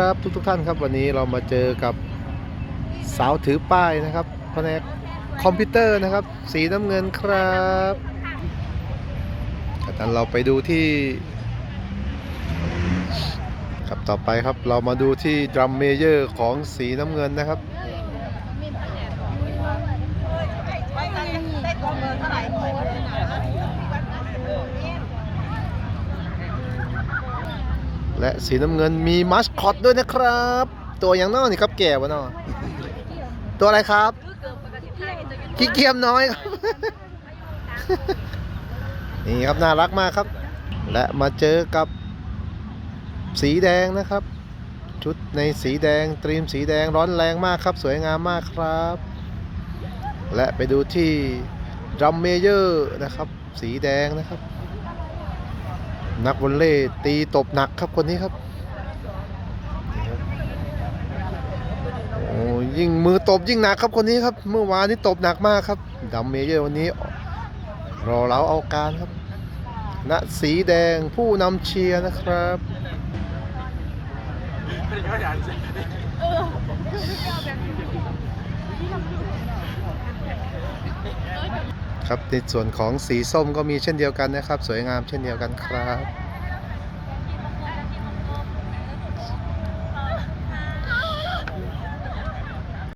ครับทุกทุกท่านครับวันนี้เรามาเจอกับสาวถือป้ายนะครับแผนกคอมพิวเตอร์นะครับ สีน้ำเงินครับจากนั้นเราไปดูที่ครับต่อไปครับเรามาดูที่ดรัมเมเยอร์ของสีน้ำเงินนะครับ และสีน้ำเงินมีมัสคอตด้วยนะครับ ตัวอย่างนอกนี่ครับแก่วะเนาะตัวอะไรครับ ขี้เกียจน้อยครับ นี่ครับน่ารักมากครับ และมาเจอกับสีแดงนะครับ ชุดในสีแดงตรีมสีแดงร้อนแรงมากครับ สวยงามมากครับ และไปดูที่ดรัมเมเยอร์นะครับ สีแดงนะครับ นักวอลเลย์ตีตบหนักครับคนนี้ครับโอ้ยิ่งมือตบยิ่งหนักครับคนนี้ครับ เมื่อวานนี้ตบหนักมากครับดัมเมเยอร์วันนี้ รอเราเอาการครับณสีแดงผู้นำเชียร์นะครับ ครับในส่วนของสีส้มก็มีเช่นเดียวกันนะครับ สวยงามเช่นเดียวกันครับ